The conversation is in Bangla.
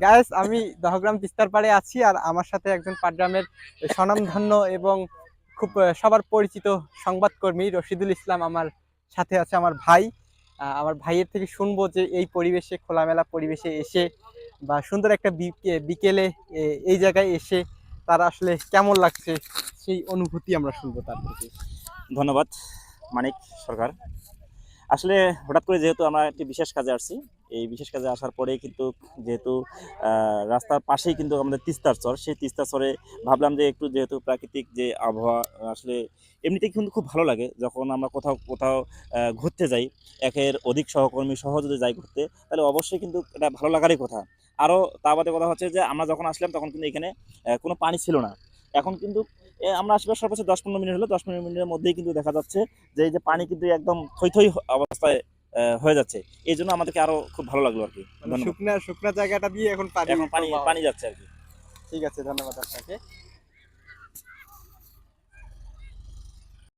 গায়েস আমি দহগ্রাম তিস্তার পাড়ে আছি আর আমার সাথে একজন পাটগ্রামের স্বনামধন্য এবং খুব সবার পরিচিত সংবাদকর্মী রশিদুল ইসলাম আমার সাথে আছে, আমার ভাই। আমার ভাইয়ের থেকে শুনব যে এই পরিবেশে, খোলামেলা পরিবেশে এসে বা সুন্দর একটা বিকে- বিকেলে এই জায়গায় এসে তারা আসলে কেমন লাগছে সেই অনুভূতি আমরা শুনব তার থেকে। ধন্যবাদ, মানিক সরকার। আসলে হঠাৎ করে যেহেতু আমরা একটি বিশেষ কাজে আসছি, এই বিশেষ কাজে আসার পরে কিন্তু যেহেতু রাস্তার পাশেই কিন্তু আমাদের তিস্তার চর, সেই তিস্তার চরে ভাবলাম যে একটু যেহেতু প্রাকৃতিক যে আবহাওয়া, আসলে এমনিতেই কিন্তু খুব ভালো লাগে যখন আমরা কোথাও কোথাও ঘুরতে যাই, একের অধিক সহকর্মী সহ যদি যাই ঘুরতে, তাহলে অবশ্যই কিন্তু এটা ভালো লাগারই কথা। আরও তা বাদে কথা হচ্ছে যে আমরা যখন আসলাম তখন কিন্তু এখানে কোনো পানি ছিল না। এখন কিন্তু আমরা আসলে সর্বোচ্চ দশ পনেরো মিনিট হলো দশ পনেরো মিনিটের মধ্যেই কিন্তু দেখা যাচ্ছে যে এই যে পানি কিন্তু একদম থই অবস্থায় আহ, হয়ে যাচ্ছে। এই জন্য আমাদেরকে আরও খুব ভালো লাগল আর কি। মানে শুকনা শুকনা জায়গাটা দিয়ে এখন পানি পানি পানি যাচ্ছে আর কি। ঠিক আছে ধন্যবাদ আপনাকে।